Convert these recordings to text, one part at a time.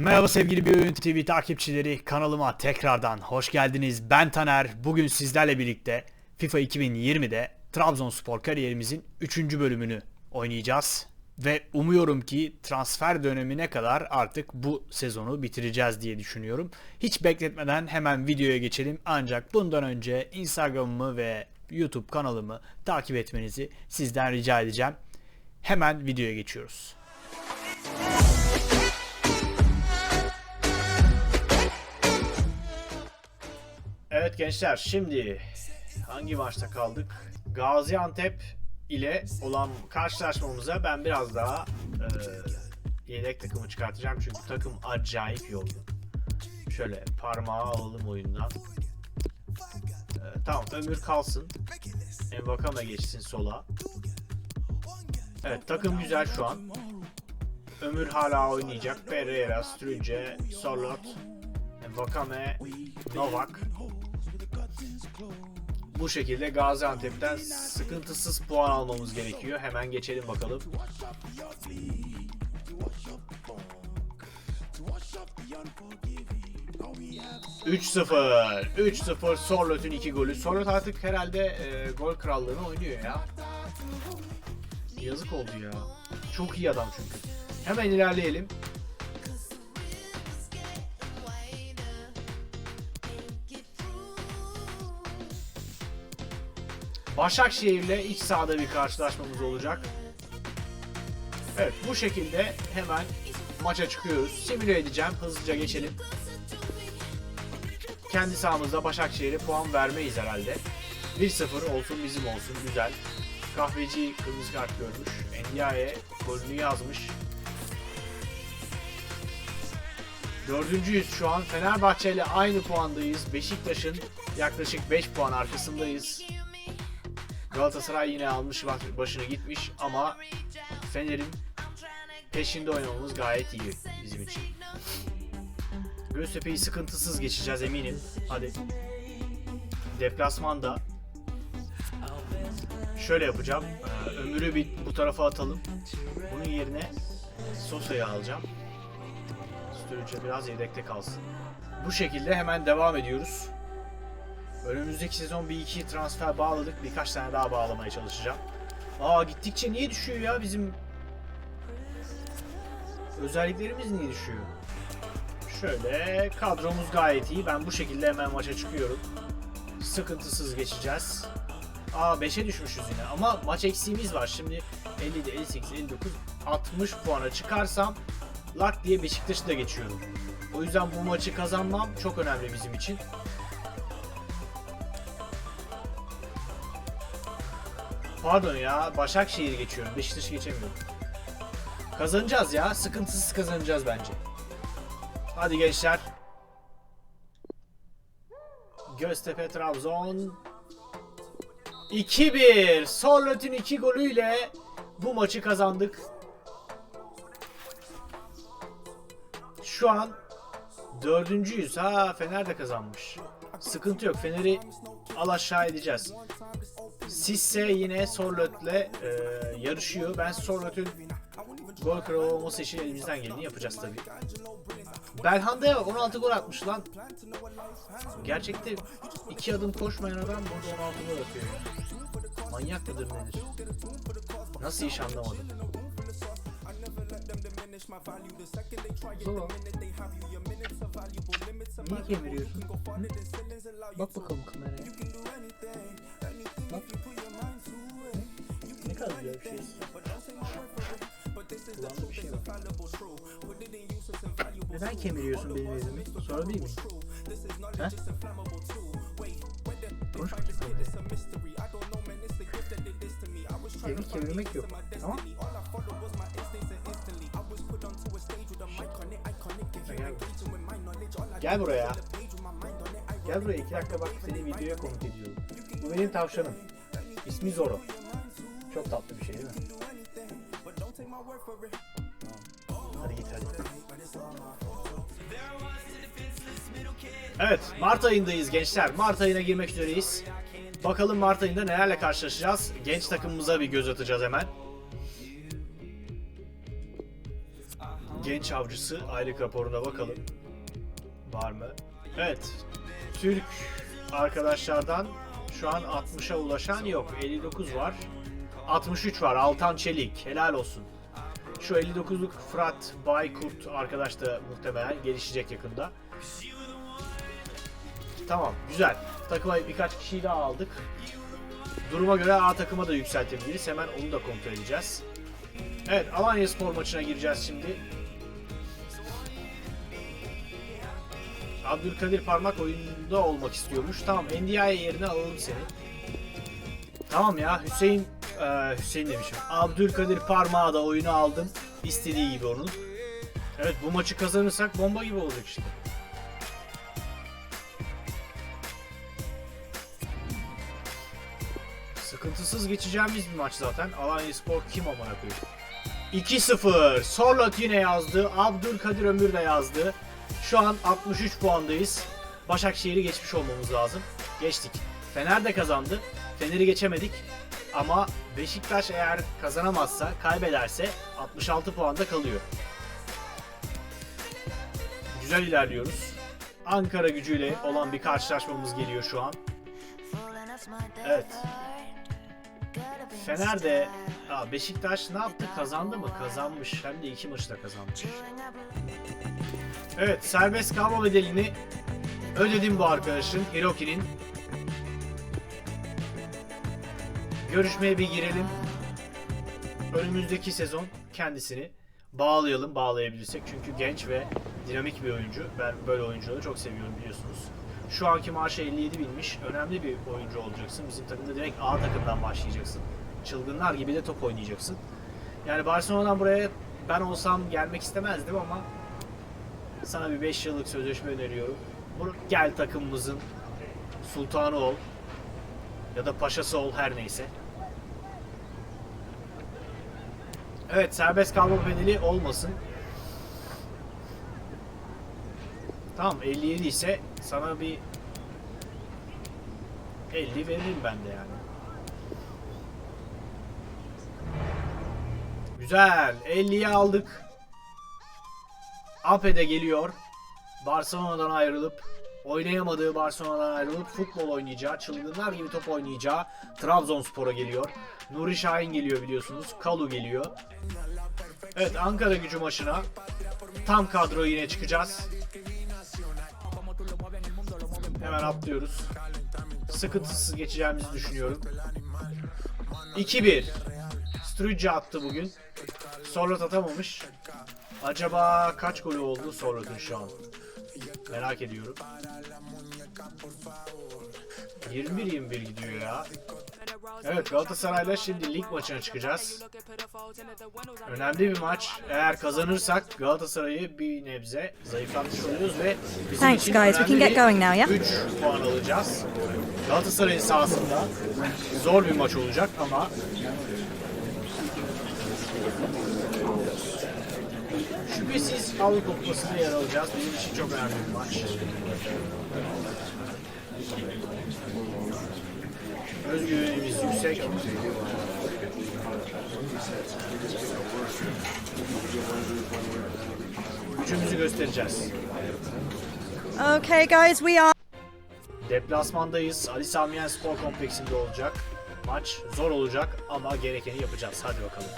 Merhaba sevgili Bir Oyun TV takipçileri kanalıma tekrardan hoş geldiniz. Ben Taner. Bugün sizlerle birlikte FIFA 2020'de Trabzonspor kariyerimizin 3. bölümünü oynayacağız. Ve umuyorum ki transfer dönemine kadar artık bu sezonu bitireceğiz diye düşünüyorum. Hiç bekletmeden hemen videoya geçelim. Ancak bundan önce Instagram'ımı ve YouTube kanalımı takip etmenizi sizden rica edeceğim. Hemen videoya geçiyoruz. Evet gençler şimdi hangi maçta kaldık? Gaziantep ile olan karşılaşmamıza ben biraz daha e, yedek takımı çıkartacağım çünkü takım acayip yorgun. Şöyle parmağı alalım oyundan. E, tamam Ömür kalsın. Envakame geçsin sola. Evet takım güzel şu an. Ömür hala oynayacak. Pereira, Struce, Solot, Vakame, Novak. Bu şekilde Gaziantep'ten sıkıntısız puan almamız gerekiyor. Hemen geçelim bakalım. ...3-0. 3-0 Sorlot'un 2 golü. Sorlot artık herhalde e, gol krallığını oynuyor ya. Yazık oldu ya. Çok iyi adam çünkü. Hemen ilerleyelim. Başakşehir'le iç sahada bir karşılaşmamız olacak. Evet bu şekilde hemen maça çıkıyoruz. Simüle edeceğim. Hızlıca geçelim. Kendi sahamızda Başakşehir'e puan vermeyiz herhalde. 1-0 olsun bizim olsun. Güzel. Kahveci kırmızı kart görmüş. Endiaye golünü yazmış. Dördüncüyüz şu an. Fenerbahçe ile aynı puandayız. Beşiktaş'ın yaklaşık 5 puan arkasındayız. Galatasaray yine almış baş- başını gitmiş ama Fener'in peşinde oynamamız gayet iyi bizim için. Göztepe'yi sıkıntısız geçeceğiz eminim. Hadi. Deplasmanda şöyle yapacağım. Ee, Ömür'ü bir bu tarafa atalım. Bunun yerine Sosa'yı alacağım. Sturridge biraz yedekte kalsın. Bu şekilde hemen devam ediyoruz. Önümüzdeki sezon bir iki transfer bağladık. Birkaç tane daha bağlamaya çalışacağım. Aa gittikçe niye düşüyor ya bizim özelliklerimiz niye düşüyor? Şöyle kadromuz gayet iyi. Ben bu şekilde hemen maça çıkıyorum. Sıkıntısız geçeceğiz. Aa 5'e düşmüşüz yine ama maç eksiğimiz var. Şimdi 57, 58, 59, 60 puana çıkarsam lak diye Beşiktaş'ı da geçiyorum. O yüzden bu maçı kazanmam çok önemli bizim için. Pardon ya Başakşehir'i geçiyorum. Beşiktaş'ı geçemiyorum. Kazanacağız ya. Sıkıntısız kazanacağız bence. Hadi gençler. Göztepe Trabzon 2-1. Sorlot'un 2 golüyle bu maçı kazandık. Şu an dördüncüyüz. Ha Fener de kazanmış. Sıkıntı yok. Fener'i al aşağı edeceğiz. Sisse yine Sorlot'le e, yarışıyor. Ben Sorlot'un gol kralı olması için elimizden geleni yapacağız tabii. Belhanda 16 gol atmış lan. Gerçekte iki adım koşmayan adam burada 16 gol atıyor ya. Manyak mıdır nedir? Nasıl iş anlamadım. Zor. Niye kemiriyorsun? Bak bakalım kameraya. Bak. Ne kadar güzel bir şey. Neden kemiriyorsun benim elimi? Sonra değil mi? He? Konuş. Kemik kemirmek yok. Tamam. Gel buraya. Gel buraya iki dakika bak seni videoya konuk ediyorum. Bu tavşanım. İsmi Zoro. Çok tatlı bir şey değil mi? Hadi git hadi. Evet Mart ayındayız gençler. Mart ayına girmek üzereyiz. Bakalım Mart ayında nelerle karşılaşacağız. Genç takımımıza bir göz atacağız hemen. genç avcısı aylık raporuna bakalım. Var mı? Evet. Türk arkadaşlardan şu an 60'a ulaşan yok. 59 var. 63 var. Altan Çelik. Helal olsun. Şu 59'luk Fırat Baykurt arkadaş da muhtemelen gelişecek yakında. Tamam. Güzel. Takıma birkaç kişiyi daha aldık. Duruma göre A takıma da yükseltebiliriz. Hemen onu da kontrol edeceğiz. Evet, Alanya Spor maçına gireceğiz şimdi. Abdülkadir Parmak oyunda olmak istiyormuş. Tamam, NDI yerine alalım seni. Tamam ya, Hüseyin eee, Hüseyin demişim. Abdülkadir Parmak'ı da oyunu aldım. İstediği gibi onun. Evet, bu maçı kazanırsak bomba gibi olacak işte. Sıkıntısız geçeceğimiz bir maç zaten. Alanya Spor kim amına koyayım? 2-0. Sorlot yine yazdı. Abdülkadir Ömür de yazdı. Şu an 63 puandayız. Başakşehir'i geçmiş olmamız lazım. Geçtik. Fener de kazandı. Fener'i geçemedik. Ama Beşiktaş eğer kazanamazsa, kaybederse 66 puanda kalıyor. Güzel ilerliyoruz. Ankara gücüyle olan bir karşılaşmamız geliyor şu an. Evet. Fener de Beşiktaş ne yaptı? Kazandı mı? Kazanmış. Hem de iki maçı da kazanmış. Evet, serbest kalma bedelini ödedim bu arkadaşın, Hiroki'nin. Görüşmeye bir girelim. Önümüzdeki sezon kendisini bağlayalım, bağlayabilirsek. Çünkü genç ve dinamik bir oyuncu. Ben böyle oyuncuları çok seviyorum biliyorsunuz. Şu anki maaşı 57 binmiş. Önemli bir oyuncu olacaksın. Bizim takımda direkt A takımdan başlayacaksın. Çılgınlar gibi de top oynayacaksın. Yani Barcelona'dan buraya ben olsam gelmek istemezdim ama sana bir 5 yıllık sözleşme öneriyorum. Bunu gel takımımızın sultanı ol ya da paşası ol her neyse. Evet serbest kalma bedeli olmasın. Tamam 57 ise sana bir 50 veririm ben de yani. Güzel. 50'yi aldık. Ape de geliyor. Barcelona'dan ayrılıp oynayamadığı Barcelona'dan ayrılıp futbol oynayacağı, çılgınlar gibi top oynayacağı Trabzonspor'a geliyor. Nuri Şahin geliyor biliyorsunuz. Kalu geliyor. Evet Ankara gücü maçına tam kadro yine çıkacağız. Hemen atlıyoruz. Sıkıntısız geçeceğimizi düşünüyorum. 2-1. Sturridge attı bugün. Sorlot atamamış. Acaba kaç golü oldu Sorlot'un şu an? Merak ediyorum. 21-21 gidiyor ya. Evet Galatasaray'la şimdi lig maçına çıkacağız. Önemli bir maç. Eğer kazanırsak Galatasaray'ı bir nebze zayıflatmış oluyoruz ve bizim Thanks, için guys. We can get going now, yeah? 3 puan alacağız. Galatasaray'ın sahasında zor bir maç olacak ama şüphesiz Avrupa Kupası'nda yer alacağız. Bizim için çok önemli bir maç. Özgüvenimiz yüksek. Gücümüzü göstereceğiz. Okay, guys, we are. Deplasmandayız. Ali Samiyen Spor Kompleksinde olacak. Maç zor olacak ama gerekeni yapacağız. Hadi bakalım.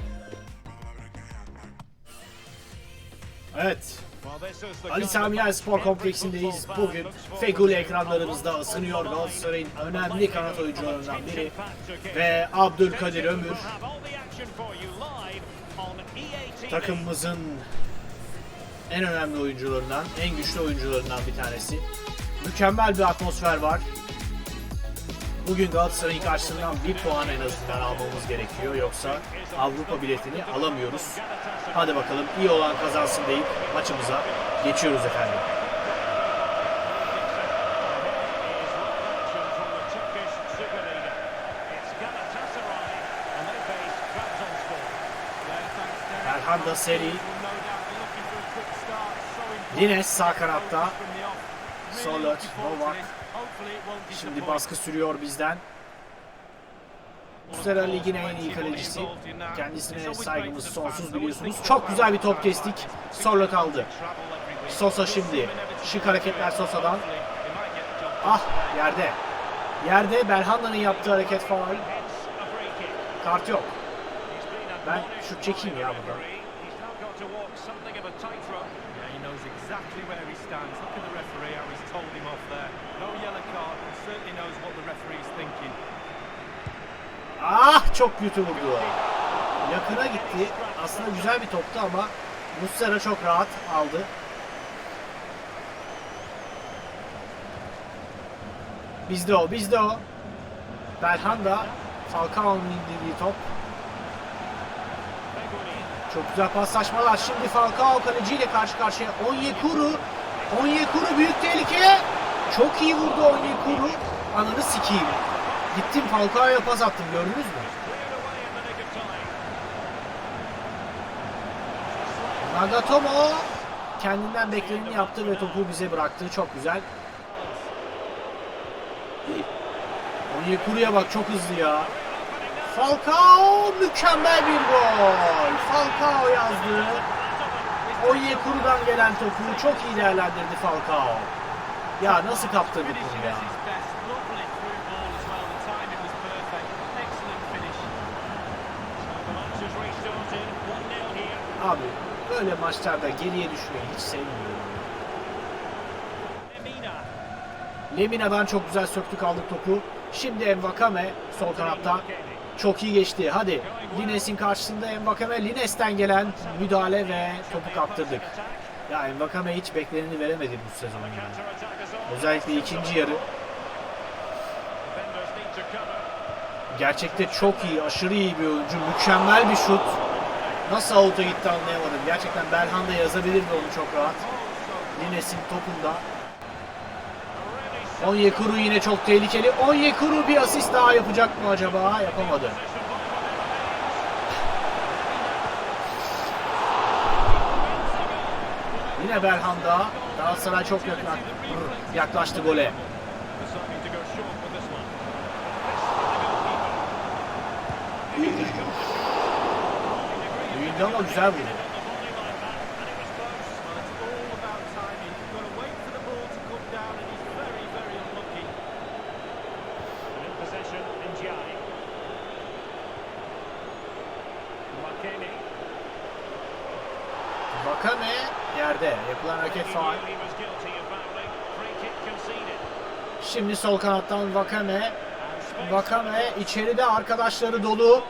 Evet. Ali Sami Spor Kompleksindeyiz. Bugün Feguli ekranlarımızda ısınıyor. Galatasaray'ın önemli kanat oyuncularından biri ve Abdülkadir Ömür takımımızın en önemli oyuncularından, en güçlü oyuncularından bir tanesi. Mükemmel bir atmosfer var. Bugün Galatasaray'ın karşısından bir puan en azından almamız gerekiyor. Yoksa Avrupa biletini alamıyoruz. Hadi bakalım iyi olan kazansın deyip maçımıza geçiyoruz efendim. Erhan seri. Yine sağ kanatta. Solot, Novak. Şimdi baskı sürüyor bizden. Muslera ligin en iyi kalecisi. Kendisine saygımız sonsuz biliyorsunuz. Çok güzel bir top kestik. Sorlot aldı. Sosa şimdi. Şık hareketler Sosa'dan. Ah yerde. Yerde Belhanda'nın yaptığı hareket faul. Kart yok. Ben şut çekeyim ya burada. Knows exactly where he stands. Look at the referee, how he's told him off there. No yellow card, but certainly knows what the referee's thinking. Ah çok kötü vurdu. Yakına gitti. Aslında güzel bir toptu ama Muslera çok rahat aldı. Bizde o, bizde o. Belhanda, Falcao'nun indirdiği top. Çok güzel paslaşmalar. Şimdi Falcao kaleciyle karşı karşıya. Onyekuru. Onyekuru büyük tehlike. Çok iyi vurdu Onyekuru. Ananı sikeyim. Gittim Falcao'ya pas attım gördünüz mü? Nagatomo kendinden bekleneni yaptı ve topu bize bıraktı. Çok güzel. Onyekuru'ya bak çok hızlı ya. Falcao mükemmel bir gol. Falcao yazdı. Onyekuru'dan gelen topu çok iyi değerlendirdi Falcao. Ya nasıl kaptırdık bunu ya? Abi böyle maçlarda geriye düşmeyi hiç sevmiyorum. Emina. Lemina'dan çok güzel söktük aldık topu. Şimdi Envakame sol kanatta. Çok iyi geçti. Hadi Lines'in karşısında Envakame. Lines'ten gelen müdahale ve topu kaptırdık. Ya Envakame hiç bekleneni veremedi bu sezon yani. Özellikle ikinci yarı. Gerçekte çok iyi, aşırı iyi bir oyuncu. Mükemmel bir şut. Nasıl out'a gitti anlayamadım. Gerçekten Belhanda yazabilirdi onu çok rahat. Lines'in topunda. Onyekuru yine çok tehlikeli. Onyekuru bir asist daha yapacak mı acaba? Yapamadı. Yine Belhanda. Galatasaray çok yaklaştı, gole. Büyüdü ama güzel vurdu. Kick conceded. Şimdi sol kanattan Vakame. Vakame içeride arkadaşları dolu.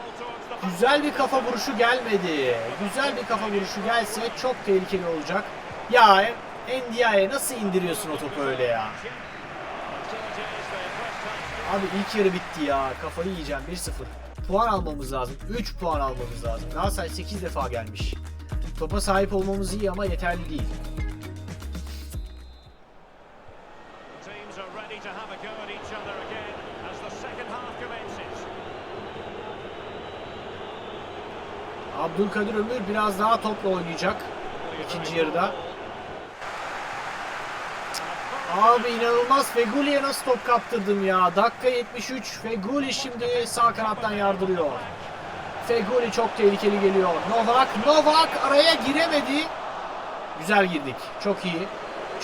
Güzel bir kafa vuruşu gelmedi. Güzel bir kafa vuruşu gelse çok tehlikeli olacak. Ya Ndiaye nasıl indiriyorsun o topu öyle ya? Abi ilk yarı bitti ya. Kafayı yiyeceğim 1-0. Puan almamız lazım. 3 puan almamız lazım. Galatasaray 8 defa gelmiş. Topa sahip olmamız iyi ama yeterli değil. Abdülkadir Ömür biraz daha topla oynayacak. ikinci yarıda. Abi inanılmaz Feguli'ye nasıl top kaptırdım ya. Dakika 73. Feguli şimdi sağ kanattan yardırıyor. Feguli çok tehlikeli geliyor. Novak, Novak araya giremedi. Güzel girdik. Çok iyi.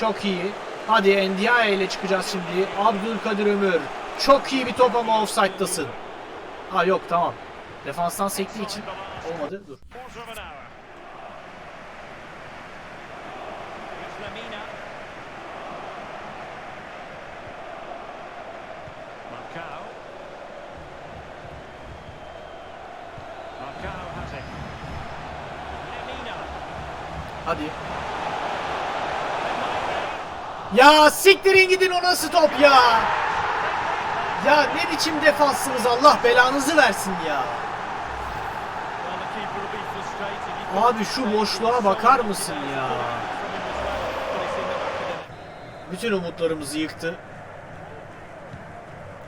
Çok iyi. Hadi Ndiaye ile çıkacağız şimdi. Abdülkadir Ömür. Çok iyi bir top ama offside'dasın. Ha yok tamam. Defanstan sektiği için olmadı. Dur. Marcao. Marcao has it. Hadi. Ya siktirin gidin o nasıl top ya. Ya ne biçim defanssınız Allah belanızı versin ya. Well, the keeper will be frustrated. He Abi şu boşluğa bakar mısın ya? Bütün umutlarımızı yıktı.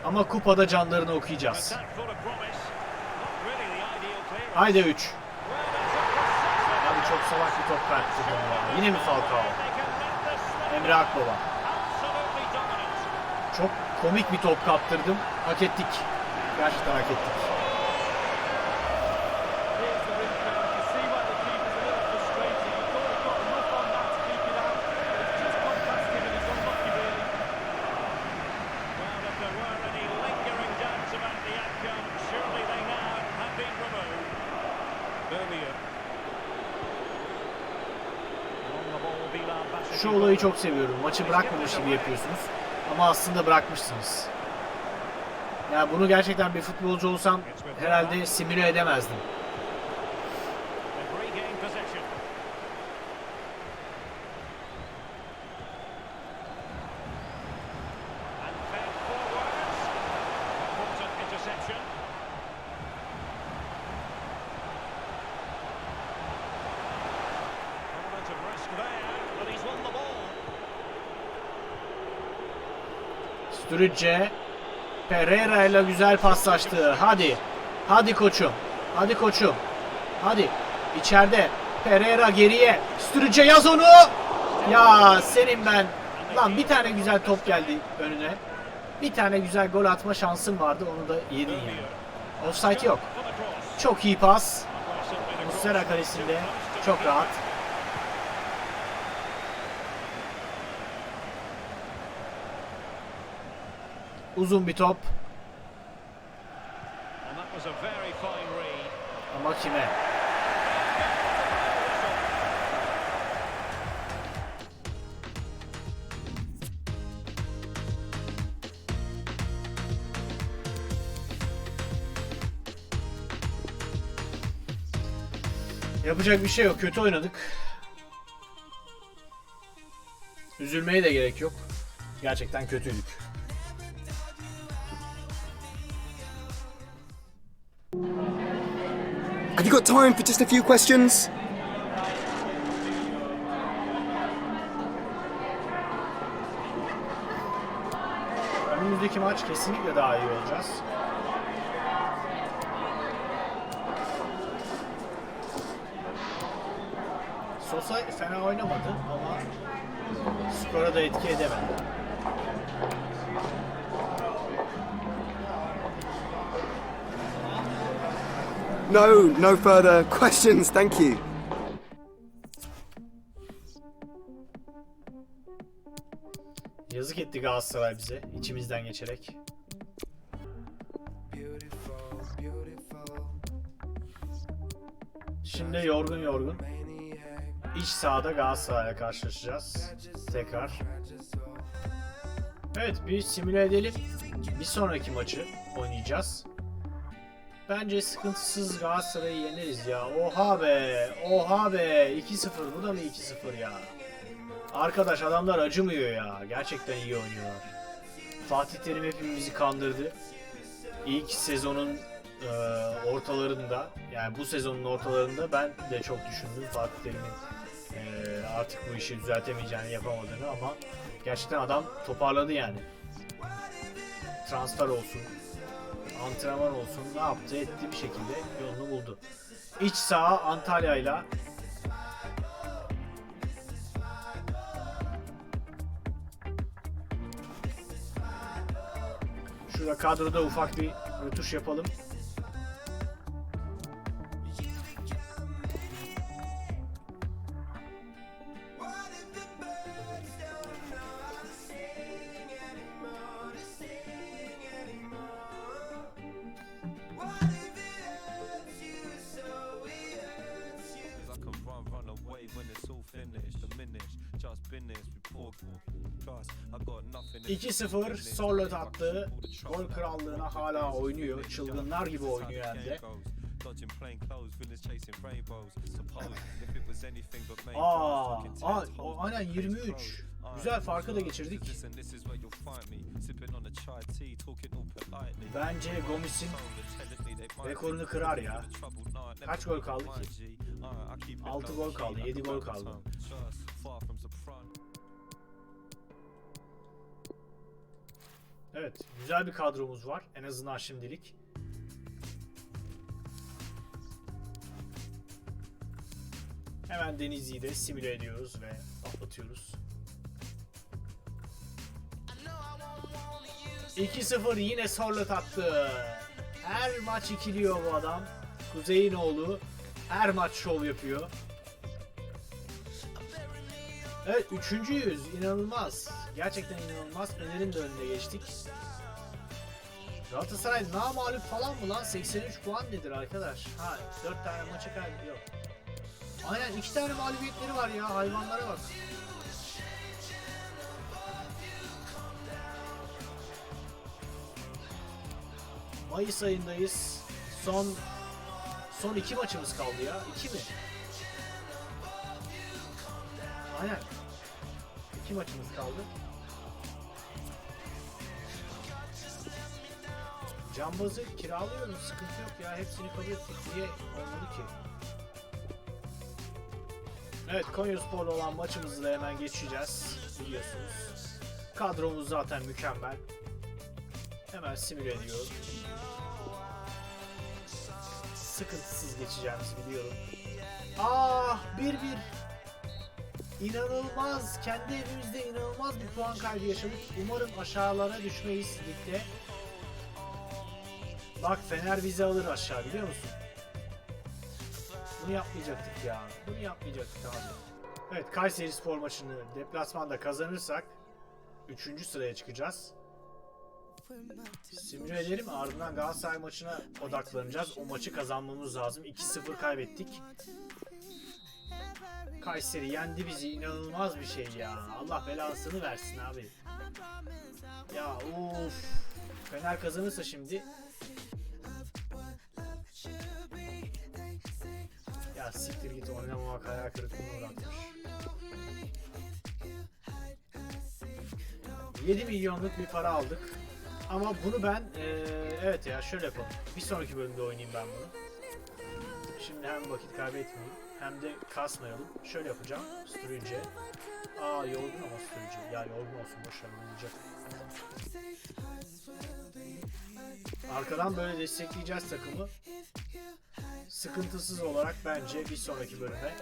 Ama kupada canlarını okuyacağız. Haydi 3. Abi çok salak bir top ya. Yine mi Falcao? Emre Akbaba. Çok komik bir top kaptırdım. Hak ettik. Gerçekten hak ettik. Şu olayı çok seviyorum. Maçı bırakmamış gibi yapıyorsunuz. Ama aslında bırakmışsınız. Ya yani bunu gerçekten bir futbolcu olsam herhalde simüle edemezdim. Sturridge Pereira ile güzel paslaştı. Hadi. Hadi koçum. Hadi koçum. Hadi. İçeride. Pereira geriye. Sturridge yaz onu. Ya senin ben. Lan bir tane güzel top geldi önüne. Bir tane güzel gol atma şansın vardı. Onu da yedin yani. Offside yok. Çok iyi pas. Muslera kalesinde. Çok rahat. Uzun bir top. Ama kime? Yapacak bir şey yok. Kötü oynadık. Üzülmeye de gerek yok. Gerçekten kötüydük. Have you got time for just a few questions? Önümüzdeki maç kesinlikle daha iyi olacağız. Sosa fena oynamadı ama skora da etki edemedi. No, no further questions, thank you. Yazık etti Galatasaray bize içimizden geçerek. Şimdi yorgun yorgun iç sahada Galatasaray'la karşılaşacağız. Tekrar. Evet bir simüle edelim. Bir sonraki maçı oynayacağız. Bence sıkıntısız Galatasaray'ı yeneriz ya. Oha be. Oha be. 2-0. Bu da mı 2-0 ya? Arkadaş adamlar acımıyor ya. Gerçekten iyi oynuyorlar. Fatih Terim hepimizi kandırdı. İlk sezonun e, ortalarında yani bu sezonun ortalarında ben de çok düşündüm Fatih Terim'in e, artık bu işi düzeltemeyeceğini yapamadığını ama gerçekten adam toparladı yani. Transfer olsun, antrenman olsun ne yaptı etti bir şekilde yolunu buldu. İç saha Antalya'yla Şurada kadroda ufak bir rötuş yapalım. 2-0 Sorlot attı. Gol krallığına hala oynuyor. Çılgınlar gibi oynuyor hem de. Aa, aa, aynen 23. Güzel farkı da geçirdik. Bence Gomis'in rekorunu kırar ya. Kaç gol kaldı ki? Altı gol kaldı, yedi gol kaldı. Evet, güzel bir kadromuz var. En azından şimdilik. Hemen Denizli'yi de simüle ediyoruz ve atlatıyoruz. 2-0 yine Sorlot attı. Her maç ikiliyor bu adam. Kuzey'in oğlu. Her maç şov yapıyor. Evet üçüncüyüz. İnanılmaz. Gerçekten inanılmaz. Fener'in de önüne geçtik. Galatasaray namalup falan mı lan? 83 puan nedir arkadaş? Ha 4 tane maçı kaybı yok. Aynen 2 tane mağlubiyetleri var ya hayvanlara bak. Mayıs ayındayız. Son son iki maçımız kaldı ya. İki mi? Aynen. İki maçımız kaldı. Cambazı kiralıyoruz. Sıkıntı yok ya. Hepsini kabul ettik diye olmadı ki. Evet Konyaspor'la olan maçımızı da hemen geçeceğiz. Biliyorsunuz. Kadromuz zaten mükemmel. Hemen simüle ediyorum. Sıkıntısız geçeceğimizi biliyorum. Ah 1-1. İnanılmaz. Kendi evimizde inanılmaz bir puan kaybı yaşadık. Umarım aşağılara düşmeyiz ligde. Bak Fener bizi alır aşağı biliyor musun? Bunu yapmayacaktık ya. Bunu yapmayacaktık abi. Evet Kayseri Spor maçını deplasmanda kazanırsak 3. sıraya çıkacağız. Simüle edelim ardından Galatasaray maçına odaklanacağız. O maçı kazanmamız lazım. 2-0 kaybettik. Kayseri yendi bizi inanılmaz bir şey ya. Allah belasını versin abi. Ya uf. Fener kazanırsa şimdi Ya siktir git oynamamak hayal kırıklığına uğratmış. 7 milyonluk bir para aldık. Ama bunu ben eee, evet ya şöyle yapalım. Bir sonraki bölümde oynayayım ben bunu. Şimdi hem vakit kaybetmeyeyim hem de kasmayalım. Şöyle yapacağım. Sürücü. Aa yorgun ama sürücü. Ya yorgun olsun boşver oynayacak. Arkadan böyle destekleyeceğiz takımı sıkıntısız olarak bence bir sonraki bölüme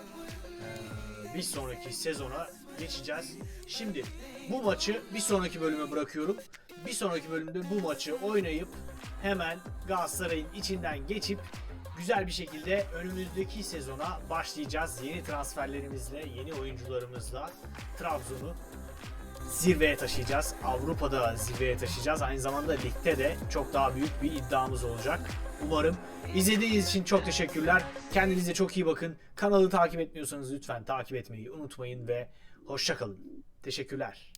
bir sonraki sezona geçeceğiz. Şimdi bu maçı bir sonraki bölüme bırakıyorum. Bir sonraki bölümde bu maçı oynayıp hemen Galatasaray'ın içinden geçip güzel bir şekilde önümüzdeki sezona başlayacağız. Yeni transferlerimizle, yeni oyuncularımızla Trabzon'u zirveye taşıyacağız. Avrupa'da zirveye taşıyacağız. Aynı zamanda ligde de çok daha büyük bir iddiamız olacak. Umarım. İzlediğiniz için çok teşekkürler. Kendinize çok iyi bakın. Kanalı takip etmiyorsanız lütfen takip etmeyi unutmayın ve hoşça kalın. Teşekkürler.